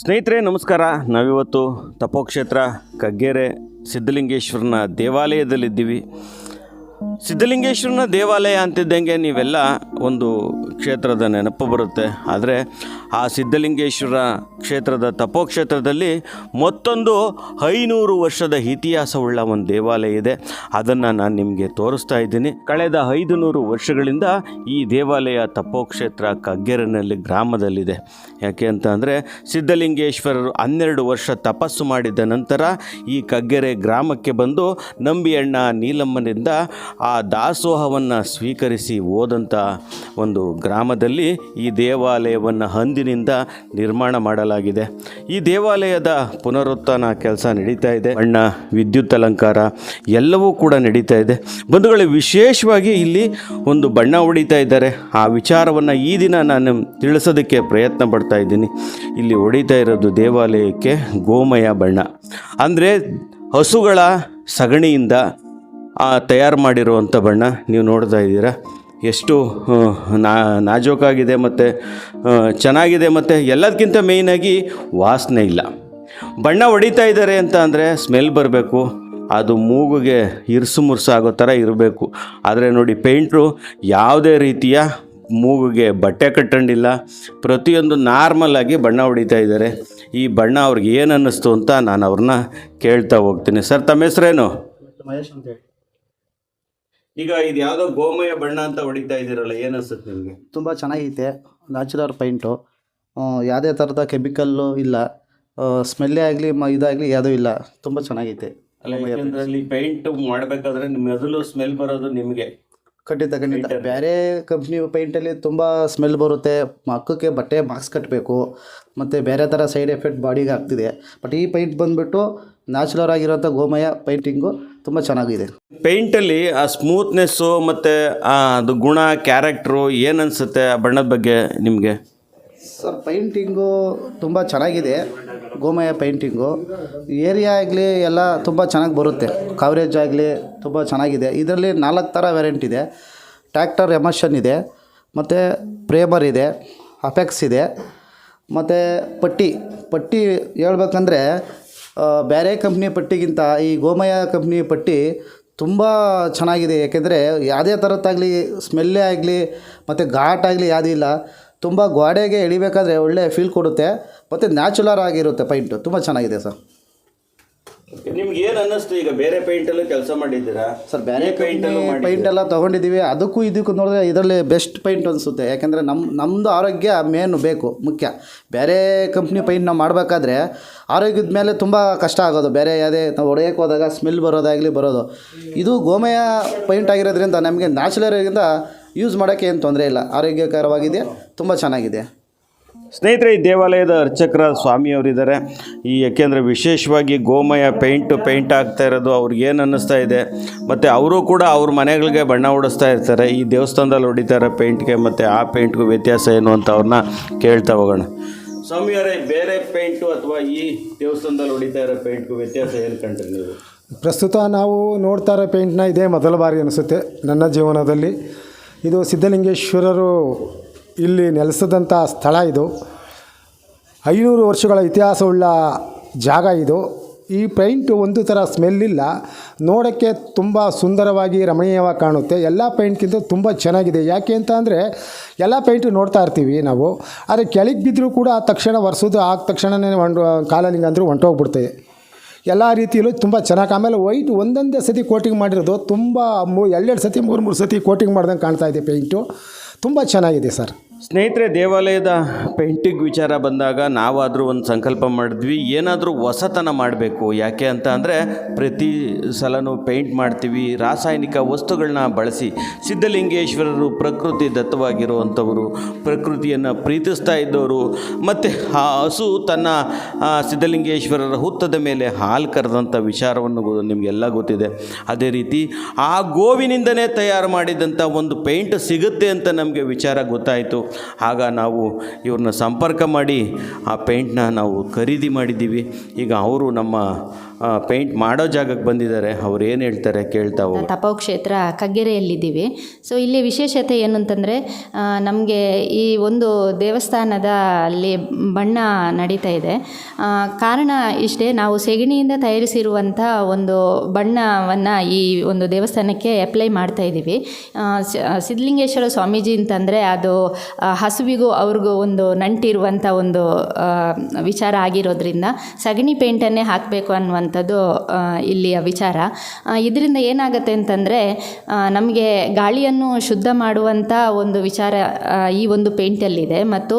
ಸ್ನೇಹಿತರೆ ನಮಸ್ಕಾರ. ನಾವಿವತ್ತು ತಪೋಕ್ಷೇತ್ರ ಕಗ್ಗೆರೆ ಸಿದ್ಧಲಿಂಗೇಶ್ವರನ ದೇವಾಲಯದಲ್ಲಿದ್ದೀವಿ. ಸಿದ್ಧಲಿಂಗೇಶ್ವರನ ದೇವಾಲಯ ಅಂತಿದ್ದಂಗೆ ನೀವೆಲ್ಲ ಒಂದು ಕ್ಷೇತ್ರದ ನೆನಪು ಬರುತ್ತೆ. ಆದರೆ ಆ ಸಿದ್ಧಲಿಂಗೇಶ್ವರ ಕ್ಷೇತ್ರದ ತಪೋಕ್ಷೇತ್ರದಲ್ಲಿ ಮತ್ತೊಂದು ಐನೂರು ವರ್ಷದ ಇತಿಹಾಸವುಳ್ಳ ಒಂದು ದೇವಾಲಯ ಇದೆ. ಅದನ್ನು ನಾನು ನಿಮಗೆ ತೋರಿಸ್ತಾ ಇದ್ದೀನಿ. ಕಳೆದ ಐದು ನೂರು ವರ್ಷಗಳಿಂದ ಈ ದೇವಾಲಯ ತಪೋಕ್ಷೇತ್ರ ಕಗ್ಗೆರನಲ್ಲಿ ಗ್ರಾಮದಲ್ಲಿದೆ. ಯಾಕೆ ಅಂತ ಅಂದರೆ ಸಿದ್ಧಲಿಂಗೇಶ್ವರರು ಹನ್ನೆರಡು ವರ್ಷ ತಪಸ್ಸು ಮಾಡಿದ ನಂತರ ಈ ಕಗ್ಗೆರೆ ಗ್ರಾಮಕ್ಕೆ ಬಂದು ನಂಬಿಯಣ್ಣ ನೀಲಮ್ಮನಿಂದ ಆ ದಾಸೋಹವನ್ನು ಸ್ವೀಕರಿಸಿ ಹೋದಂಥ ಒಂದು ಗ್ರಾಮದಲ್ಲಿ ಈ ದೇವಾಲಯವನ್ನು ಅಂದಿನಿಂದ ನಿರ್ಮಾಣ ಮಾಡಲಾಗಿದೆ. ಈ ದೇವಾಲಯದ ಪುನರುತ್ಥಾನ ಕೆಲಸ ನಡೀತಾ ಇದೆ. ಬಣ್ಣ, ವಿದ್ಯುತ್ ಅಲಂಕಾರ ಎಲ್ಲವೂ ಕೂಡ ನಡೀತಾ ಇದೆ. ಬಂಧುಗಳು, ವಿಶೇಷವಾಗಿ ಇಲ್ಲಿ ಒಂದು ಬಣ್ಣ ಹೊಡಿತಾ ಇದ್ದಾರೆ. ಆ ವಿಚಾರವನ್ನು ಈ ದಿನ ನಾನು ತಿಳಿಸೋದಕ್ಕೆ ಪ್ರಯತ್ನ ಪಡ್ತಾ ಇದ್ದೀನಿ. ಇಲ್ಲಿ ಹೊಡಿತಾ ಇರೋದು ದೇವಾಲಯಕ್ಕೆ ಗೋಮಯ ಬಣ್ಣ. ಅಂದರೆ ಹಸುಗಳ ಸಗಣಿಯಿಂದ ಆ ತಯಾರು ಮಾಡಿರುವಂಥ ಬಣ್ಣ ನೀವು ನೋಡ್ತಾ ಇದ್ದೀರಾ. ಎಷ್ಟು ನಾ, ನಾಜೋಕಾಗಿದೆ ಮತ್ತು ಚೆನ್ನಾಗಿದೆ ಮತ್ತು ಎಲ್ಲದಕ್ಕಿಂತ ಮೇಯ್ನಾಗಿ ವಾಸನೆ ಇಲ್ಲ. ಬಣ್ಣ ಹೊಡಿತಾ ಇದ್ದಾರೆ ಅಂತ ಅಂದರೆ ಸ್ಮೆಲ್ ಬರಬೇಕು, ಅದು ಮೂಗುಗೆ ಇರ್ಸು ಮುರ್ಸು ಆಗೋ ಥರ ಇರಬೇಕು. ಆದರೆ ನೋಡಿ ಪೇಂಟ್ರು ಯಾವುದೇ ರೀತಿಯ ಮೂಗುಗೆ ಬಟ್ಟೆ ಕಟ್ಟಂಡಿಲ್ಲ, ಪ್ರತಿಯೊಂದು ನಾರ್ಮಲ್ ಆಗಿ ಬಣ್ಣ ಹೊಡಿತಾ ಇದ್ದಾರೆ. ಈ ಬಣ್ಣ ಅವ್ರಿಗೆ ಏನು ಅನ್ನಿಸ್ತು ಅಂತ ನಾನು ಅವ್ರನ್ನ ಕೇಳ್ತಾ ಹೋಗ್ತೀನಿ. ಸರ್ ತಮ್ಮ ಹೆಸ್ರೇನು? ಮಹೇಶ್ ಅಂತ ಹೇಳಿ ಈಗ ಇದು ಯಾವುದೋ ಗೋಮಯ ಬಣ್ಣ ಅಂತ ಹೊಡಿತಾ ಇದ್ದೀರಲ್ಲ ಏನು ಅನ್ಸುತ್ತೆ ನಿಮಗೆ? ತುಂಬ ಚೆನ್ನಾಗೈತೆ ನ್ಯಾಚುರಲ್ ಪೈಂಟು ಯಾವುದೇ ಥರದ ಕೆಮಿಕಲ್ಲು ಇಲ್ಲ. ಸ್ಮೆಲ್ಲೇ ಆಗಲಿ ಮ ಇದಾಗಲಿ ಯಾವುದೂ ಇಲ್ಲ. ತುಂಬ ಚೆನ್ನಾಗೈತೆ. ಅಲ್ಲ ಯಾಕಂದ್ರೆ ಅಲ್ಲಿ ಪೇಂಟ್ ಮಾಡಬೇಕಾದ್ರೆ ಮೊದಲು ಸ್ಮೆಲ್ ಬರೋದು ನಿಮಗೆ. ಖಂಡಿತ ಖಂಡಿತ. ಬೇರೆ ಕಂಪ್ನಿ ಪೈಂಟಲ್ಲಿ ತುಂಬ ಸ್ಮೆಲ್ ಬರುತ್ತೆ. ಮಕ್ಕಕ್ಕೆ ಬಟ್ಟೆ ಮಾಸ್ಕ್ ಕಟ್ಟಬೇಕು ಮತ್ತು ಬೇರೆ ಥರ ಸೈಡ್ ಎಫೆಕ್ಟ್ ಬಾಡಿಗೆ ಆಗ್ತಿದೆ. ಬಟ್ ಈ ಪೈಂಟ್ ಬಂದುಬಿಟ್ಟು ನ್ಯಾಚುರಲ್ ಆಗಿರೋಂಥ ಗೋಮಯ ಪೈಂಟಿಂಗು ತುಂಬ ಚೆನ್ನಾಗಿದೆ. ಪೇಂಟಲ್ಲಿ ಆ ಸ್ಮೂತ್ನೆಸ್ಸು ಮತ್ತು ಅದು ಗುಣ ಕ್ಯಾರೆಕ್ಟ್ರು ಏನನ್ಸುತ್ತೆ ಅನಿಸುತ್ತೆ ಆ ಬಣ್ಣದ ಬಗ್ಗೆ ನಿಮಗೆ? ಸರ್ ಪೈಂಟಿಂಗು ತುಂಬ ಚೆನ್ನಾಗಿದೆ. ಗೋಮಯ ಪೈಂಟಿಂಗು ಏರಿಯಾ ಆಗಲಿ ಎಲ್ಲ ತುಂಬ ಚೆನ್ನಾಗಿ ಬರುತ್ತೆ. ಕವರೇಜ್ ಆಗಲಿ ತುಂಬ ಚೆನ್ನಾಗಿದೆ. ಇದರಲ್ಲಿ ನಾಲ್ಕು ಥರ ವೆರೈಂಟ್ ಇದೆ. ಟ್ಯಾಕ್ಟರ್ ಎಮರ್ಷನ್ ಇದೆ. ಮತ್ತು ಪ್ರೇಮರ್ ಇದೆ. ಅಪೆಕ್ಸ್ ಇದೆ. ಮತ್ತು ಪಟ್ಟಿ. ಪಟ್ಟಿ ಹೇಳ್ಬೇಕಂದ್ರೆ ಬೇರೆ ಕಂಪ್ನಿ ಪಟ್ಟಿಗಿಂತ ಈ ಗೋಮಯ ಕಂಪ್ನಿ ಪಟ್ಟಿ ತುಂಬ ಚೆನ್ನಾಗಿದೆ. ಯಾಕೆಂದರೆ ಯಾವುದೇ ಥರದ್ದಾಗಲಿ ಸ್ಮೆಲ್ಲೇ ಆಗಲಿ ಮತ್ತು ಘಾಟ್ ಆಗಲಿ ಯಾವುದೂ ಇಲ್ಲ. ತುಂಬ ಗೋಡೆಗೆ ಎಳಿಬೇಕಾದ್ರೆ ಒಳ್ಳೆ ಫೀಲ್ ಕೊಡುತ್ತೆ. ಮತ್ತು ನ್ಯಾಚುರಲ್ ಆಗಿರುತ್ತೆ ಪೈಂಟು ತುಂಬ ಚೆನ್ನಾಗಿದೆ ಸರ್. ನಿಮ್ಗೆ ಏನು ಅನ್ನಿಸ್ತು? ಈಗ ಬೇರೆ ಪೇಂಟಲ್ಲೂ ಕೆಲಸ ಮಾಡಿದ್ದೀರಾ? ಸರ್ ಬೇರೆ ಪೈಂಟ್ ಪೇಂಟಲ್ಲೂ ಪೈಂಟ್ ಎಲ್ಲ ತೊಗೊಂಡಿದ್ದೀವಿ. ಅದಕ್ಕೂ ಇದಕ್ಕೂ ನೋಡಿದ್ರೆ ಇದರಲ್ಲಿ ಬೆಸ್ಟ್ ಪೈಂಟ್ ಅನಿಸುತ್ತೆ. ಯಾಕೆಂದರೆ ನಮ್ಮ ನಮ್ಮದು ಆರೋಗ್ಯ ಮೇನ್ ಬೇಕು ಮುಖ್ಯ. ಬೇರೆ ಕಂಪ್ನಿ ಪೈಂಟ್ ನಾವು ಮಾಡಬೇಕಾದ್ರೆ ಆರೋಗ್ಯದ ಮೇಲೆ ತುಂಬ ಕಷ್ಟ ಆಗೋದು. ಬೇರೆ ಯಾವುದೇ ನಾವು ಒಡೆಯಕ್ಕೆ ಹೋದಾಗ ಸ್ಮೆಲ್ ಬರೋದಾಗಲಿ ಬರೋದು. ಇದು ಗೋಮಯ ಪೈಂಟ್ ಆಗಿರೋದ್ರಿಂದ ನಮಗೆ ನ್ಯಾಚುರಲ್ ಯೂಸ್ ಮಾಡೋಕ್ಕೆ ಏನು ತೊಂದರೆ ಇಲ್ಲ. ಆರೋಗ್ಯಕರವಾಗಿದೆ ತುಂಬ ಚೆನ್ನಾಗಿದೆ. ಸ್ನೇಹಿತರೆ, ಈ ದೇವಾಲಯದ ಅರ್ಚಕರ ಸ್ವಾಮಿಯವರಿದ್ದಾರೆ ಈ ಯಾಕೆಂದರೆ ವಿಶೇಷವಾಗಿ ಗೋಮಯ ಪೇಂಟು ಪೇಂಟ್ ಆಗ್ತಾ ಇರೋದು ಅವ್ರಿಗೆ ಏನು ಅನ್ನಿಸ್ತಾ ಇದೆ. ಮತ್ತು ಅವರು ಕೂಡ ಅವ್ರ ಮನೆಗಳಿಗೆ ಬಣ್ಣ ಹೊಡಿಸ್ತಾ ಇರ್ತಾರೆ. ಈ ದೇವಸ್ಥಾನದಲ್ಲಿ ಹೊಡಿತಾರೆ ಪೇಂಟ್ಗೆ, ಮತ್ತು ಆ ಪೇಂಟ್ಗೂ ವ್ಯತ್ಯಾಸ ಏನು ಅಂತ ಅವ್ರನ್ನ ಕೇಳ್ತಾ ಹೋಗೋಣ. ಸ್ವಾಮಿಯವರೇ ಬೇರೆ ಪೇಂಟು ಅಥವಾ ಈ ದೇವಸ್ಥಾನದಲ್ಲಿ ಹೊಡಿತಾ ಇರೋ ಪೇಂಟ್ಗೂ ವ್ಯತ್ಯಾಸ ಏನು ಕಂಡ್ರಿ ನೀವು? ಪ್ರಸ್ತುತ ನಾವು ನೋಡ್ತಾ ಇರೋ ಪೇಂಟ್ನ ಇದೇ ಮೊದಲ ಬಾರಿ ಅನಿಸುತ್ತೆ ನನ್ನ ಜೀವನದಲ್ಲಿ. ಇದು ಸಿದ್ಧಲಿಂಗೇಶ್ವರರು ಇಲ್ಲಿ ನೆಲೆಸಿದಂಥ ಸ್ಥಳ ಇದು. ಐನೂರು ವರ್ಷಗಳ ಇತಿಹಾಸವುಳ್ಳ ಜಾಗ ಇದು. ಈ ಪೈಂಟು ಒಂದು ಥರ ಸ್ಮೆಲ್ ಇಲ್ಲ. ನೋಡೋಕ್ಕೆ ತುಂಬ ಸುಂದರವಾಗಿ ರಮಣೀಯವಾಗಿ ಕಾಣುತ್ತೆ. ಎಲ್ಲ ಪೈಂಟ್ಗಿಂತ ತುಂಬ ಚೆನ್ನಾಗಿದೆ. ಯಾಕೆ ಅಂತ ಅಂದರೆ, ಎಲ್ಲ ಪೈಂಟು ನೋಡ್ತಾ ಇರ್ತೀವಿ ನಾವು. ಆದರೆ ಕೆಳಗೆ ಬಿದ್ದರೂ ಕೂಡ ಆ ತಕ್ಷಣ ಒರೆಸೋದು ಆದ ತಕ್ಷಣವೇ ಒಂದು ಕಾಲಲಿಂಗ ಅಂದರೂ ಹೊಂಟೋಗ್ಬಿಡ್ತದೆ ಎಲ್ಲ ರೀತಿಯಲ್ಲೂ ತುಂಬ ಚೆನ್ನಾಗಿ, ಆಮೇಲೆ ವೈಟ್ ಒಂದೊಂದೇ ಸತಿ ಕೋಟಿಂಗ್ ಮಾಡಿರೋದು. ತುಂಬ ಮೂ ಎರಡೆರಡು ಸತಿ, ಮೂರು ಮೂರು ಸತಿ ಕೋಟಿಂಗ್ ಮಾಡ್ದಂಗೆ ಕಾಣ್ತಾ ಇದೆ ಪೇಂಟು. ತುಂಬ ಚೆನ್ನಾಗಿದೆ ಸರ್. ಸ್ನೇಹಿತರೆ, ದೇವಾಲಯದ ಪೇಂಟಿಂಗ್ ವಿಚಾರ ಬಂದಾಗ ನಾವಾದರೂ ಒಂದು ಸಂಕಲ್ಪ ಮಾಡಿದ್ವಿ. ಏನಾದರೂ ಹೊಸತನ ಮಾಡಬೇಕು. ಯಾಕೆ ಅಂತ ಅಂದರೆ, ಪ್ರತಿ ಸಲನೂ ಪೇಂಟ್ ಮಾಡ್ತೀವಿ. ರಾಸಾಯನಿಕ ವಸ್ತುಗಳನ್ನ ಬಳಸಿ ಸಿದ್ಧಲಿಂಗೇಶ್ವರರು ಪ್ರಕೃತಿ ದತ್ತವಾಗಿರುವಂಥವರು, ಪ್ರಕೃತಿಯನ್ನು ಪ್ರೀತಿಸ್ತಾ ಇದ್ದವರು ಮತ್ತು ಆ ಹಸು ತನ್ನ ಸಿದ್ಧಲಿಂಗೇಶ್ವರರ ಹುತ್ತದ ಮೇಲೆ ಹಾಲು ಕರೆದಂಥ ವಿಚಾರವನ್ನು ನಿಮಗೆಲ್ಲ ಗೊತ್ತಿದೆ. ಅದೇ ರೀತಿ, ಆ ಗೋವಿನಿಂದನೇ ತಯಾರು ಮಾಡಿದಂಥ ಒಂದು ಪೇಂಟ್ ಸಿಗುತ್ತೆ ಅಂತ ನಮಗೆ ವಿಚಾರ ಗೊತ್ತಾಯಿತು. ಆಗ ನಾವು ಇವ್ರನ್ನ ಸಂಪರ್ಕ ಮಾಡಿ ಆ ಪೇಂಟ್ನ ನಾವು ಖರೀದಿ ಮಾಡಿದ್ದೀವಿ. ಈಗ ಅವರು ನಮ್ಮ ಪೇಂಟ್ ಮಾಡೋ ಜಾಗಕ್ಕೆ ಬಂದಿದ್ದಾರೆ. ಅವ್ರು ಏನು ಹೇಳ್ತಾರೆ ಕೇಳ್ತಾ ಹೋಗಿ. ತಪೋಕ್ಷೇತ್ರ ಕಗ್ಗೆರೆಯಲ್ಲಿದ್ದೀವಿ. ಸೊ ಇಲ್ಲಿ ವಿಶೇಷತೆ ಏನು ಅಂತಂದರೆ ನಮಗೆ ಈ ಒಂದು ದೇವಸ್ಥಾನದ ಅಲ್ಲಿ ಬಣ್ಣ ನಡೀತಾ ಇದೆ. ಕಾರಣ ಇಷ್ಟೇ, ನಾವು ಸೆಗಣಿಯಿಂದ ತಯಾರಿಸಿರುವಂಥ ಒಂದು ಬಣ್ಣವನ್ನು ಈ ಒಂದು ದೇವಸ್ಥಾನಕ್ಕೆ ಅಪ್ಲೈ ಮಾಡ್ತಾ ಇದ್ದೀವಿ. ಸಿದ್ಧಲಿಂಗೇಶ್ವರ ಸ್ವಾಮೀಜಿ ಅಂತಂದರೆ ಅದು ಹಸುವಿಗೂ ಅವ್ರಿಗೂ ಒಂದು ನಂಟಿರುವಂಥ ಒಂದು ವಿಚಾರ ಆಗಿರೋದ್ರಿಂದ ಸಗಣಿ ಪೇಂಟನ್ನೇ ಹಾಕಬೇಕು ಅನ್ನುವಂಥದ್ದು ಇಲ್ಲಿಯ ವಿಚಾರ. ಇದರಿಂದ ಏನಾಗುತ್ತೆ ಅಂತಂದರೆ ನಮಗೆ ಗಾಳಿಯನ್ನು ಶುದ್ಧ ಮಾಡುವಂಥ ಒಂದು ವಿಚಾರ ಈ ಒಂದು ಪೇಂಟಲ್ಲಿದೆ ಮತ್ತು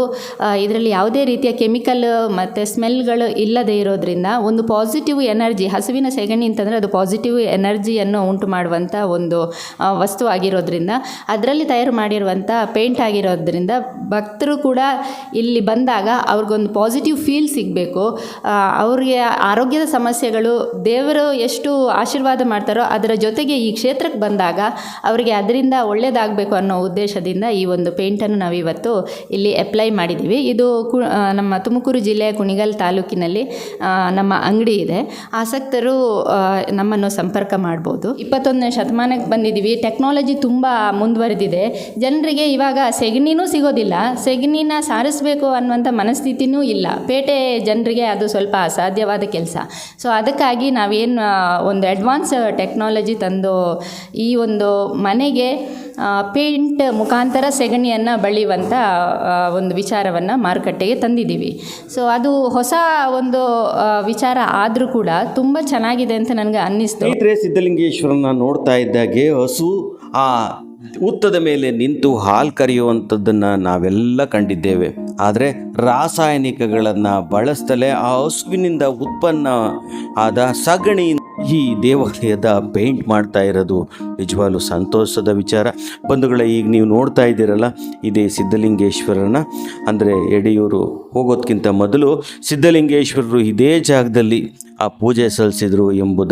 ಇದರಲ್ಲಿ ಯಾವುದೇ ರೀತಿಯ ಕೆಮಿಕಲ್ ಮತ್ತು ಸ್ಮೆಲ್ಗಳು ಇಲ್ಲದೆ ಇರೋದ್ರಿಂದ ಒಂದು ಪಾಸಿಟಿವ್ ಎನರ್ಜಿ, ಹಸುವಿನ ಸೆಗಣಿ ಅಂತಂದರೆ ಅದು ಪಾಸಿಟಿವ್ ಎನರ್ಜಿಯನ್ನು ಉಂಟು ಮಾಡುವಂಥ ಒಂದು ವಸ್ತು ಆಗಿರೋದ್ರಿಂದ, ಅದರಲ್ಲಿ ತಯಾರು ಮಾಡಿರುವಂಥ ಪೇಂಟ್ ಆಗಿರೋದ್ರಿಂದ ಭಕ್ತರು ಕೂಡ ಇಲ್ಲಿ ಬಂದಾಗ ಅವ್ರಿಗೊಂದು ಪಾಸಿಟಿವ್ ಫೀಲ್ ಸಿಗಬೇಕು. ಅವ್ರಿಗೆ ಆರೋಗ್ಯದ ಸಮಸ್ಯೆಗಳು ದೇವರು ಎಷ್ಟು ಆಶೀರ್ವಾದ ಮಾಡ್ತಾರೋ ಅದರ ಜೊತೆಗೆ ಈ ಕ್ಷೇತ್ರಕ್ಕೆ ಬಂದಾಗ ಅವರಿಗೆ ಅದರಿಂದ ಒಳ್ಳೆಯದಾಗಬೇಕು ಅನ್ನೋ ಉದ್ದೇಶದಿಂದ ಈ ಒಂದು ಪೇಂಟನ್ನು ನಾವಿವತ್ತು ಇಲ್ಲಿ ಅಪ್ಲೈ ಮಾಡಿದ್ದೀವಿ. ಇದು ಕು ನಮ್ಮ ತುಮಕೂರು ಜಿಲ್ಲೆಯ ಕುಣಿಗಲ್ ತಾಲೂಕಿನಲ್ಲಿ ನಮ್ಮ ಅಂಗಡಿ ಇದೆ. ಆಸಕ್ತರು ನಮ್ಮನ್ನು ಸಂಪರ್ಕ ಮಾಡ್ಬೋದು. ಇಪ್ಪತ್ತೊಂದನೇ ಶತಮಾನಕ್ಕೆ ಬಂದಿದ್ದೀವಿ. ಟೆಕ್ನಾಲಜಿ ತುಂಬ ಮುಂದುವರೆದಿದೆ. ಜನರಿಗೆ ಇವಾಗ ಸೆಗಣಿನೂ ಸಿಗೋದಿಲ್ಲ. ಸೆಗಣಿನ ಸಾರಿಸಬೇಕು ಅನ್ನುವಂಥ ಮನಸ್ಥಿತಿನೂ ಇಲ್ಲ. ಪೇಟೆ ಜನರಿಗೆ ಅದು ಸ್ವಲ್ಪ ಅಸಾಧ್ಯವಾದ ಕೆಲಸ. ಸೊ ಅದಕ್ಕಾಗಿ ನಾವೇನು ಒಂದು ಅಡ್ವಾನ್ಸ್ ಟೆಕ್ನಾಲಜಿ ತಂದು ಈ ಒಂದು ಮನೆಗೆ ಪೇಂಟ್ ಮುಖಾಂತರ ಸೆಗಣಿಯನ್ನು ಬಳಿಯುವಂಥ ಒಂದು ವಿಚಾರವನ್ನು ಮಾರುಕಟ್ಟೆಗೆ ತಂದಿದ್ದೀವಿ. ಸೊ ಅದು ಹೊಸ ಒಂದು ವಿಚಾರ ಆದರೂ ಕೂಡ ತುಂಬ ಚೆನ್ನಾಗಿದೆ ಅಂತ ನನಗೆ ಅನ್ನಿಸ್ತು. ಸಿದ್ಧಲಿಂಗೇಶ್ವರನ ನೋಡ್ತಾ ಇದ್ದಾಗೆ ಹಸು, ಆ ಉತ್ತದ ಮೇಲೆ ನಿಂತು ಹಾಲು ಕರೆಯುವಂಥದ್ದನ್ನು ನಾವೆಲ್ಲ ಕಂಡಿದ್ದೇವೆ. ಆದರೆ ರಾಸಾಯನಿಕಗಳನ್ನು ಬಳಸ್ತಲೇ ಆ ಹಸುವಿನಿಂದ ಉತ್ಪನ್ನ ಆದ ಸಗಣಿ ಈ ದೇವಾಲಯದ ಪೇಂಟ್ ಮಾಡ್ತಾ ಇರೋದು. ನಿಜವಾಗ್ಲೂ ಸಂತೋಷದ ವಿಚಾರ. ಬಂಧುಗಳೇ, ಈಗ ನೀವು ನೋಡ್ತಾ ಇದ್ದೀರಲ್ಲ, ಇದೇ ಸಿದ್ಧಲಿಂಗೇಶ್ವರನ, ಅಂದರೆ ಯಡಿಯೂರು ಹೋಗೋದಕ್ಕಿಂತ ಮೊದಲು ಸಿದ್ಧಲಿಂಗೇಶ್ವರರು ಇದೇ ಜಾಗದಲ್ಲಿ ಆ ಪೂಜೆ ಸಲ್ಲಿಸಿದರು ಎಂಬುದ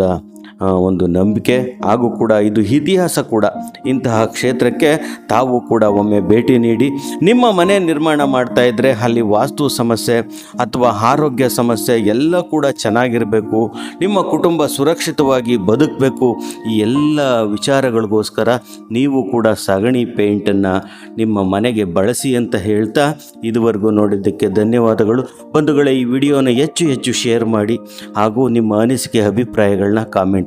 ಒಂದು ನಂಬಿಕೆ ಹಾಗೂ ಕೂಡ ಇದು ಇತಿಹಾಸ ಕೂಡ ಇಂತಹ ಕ್ಷೇತ್ರಕ್ಕೆ ತಾವು ಕೂಡ ಒಮ್ಮೆ ಭೇಟಿ ನೀಡಿ ನಿಮ್ಮ ಮನೆ ನಿರ್ಮಾಣ ಮಾಡ್ತಾ ಇದ್ದರೆ ಅಲ್ಲಿ ವಾಸ್ತು ಸಮಸ್ಯೆ ಅಥವಾ ಆರೋಗ್ಯ ಸಮಸ್ಯೆ ಎಲ್ಲ ಕೂಡ ಚೆನ್ನಾಗಿರಬೇಕು, ನಿಮ್ಮ ಕುಟುಂಬ ಸುರಕ್ಷಿತವಾಗಿ ಬದುಕಬೇಕು, ಈ ಎಲ್ಲ ವಿಚಾರಗಳಿಗೋಸ್ಕರ ನೀವು ಕೂಡ ಸಗಣಿ ಪೇಂಟನ್ನು ನಿಮ್ಮ ಮನೆಗೆ ಬಳಸಿ ಅಂತ ಹೇಳ್ತಾ ಇದುವರೆಗೂ ನೋಡಿದ್ದಕ್ಕೆ ಧನ್ಯವಾದಗಳು. ಬಂಧುಗಳೇ, ಈ ವಿಡಿಯೋನ ಹೆಚ್ಚು ಹೆಚ್ಚು ಶೇರ್ ಮಾಡಿ ಹಾಗೂ ನಿಮ್ಮ ಅನಿಸಿಕೆ, ಅಭಿಪ್ರಾಯಗಳನ್ನ ಕಾಮೆಂಟ್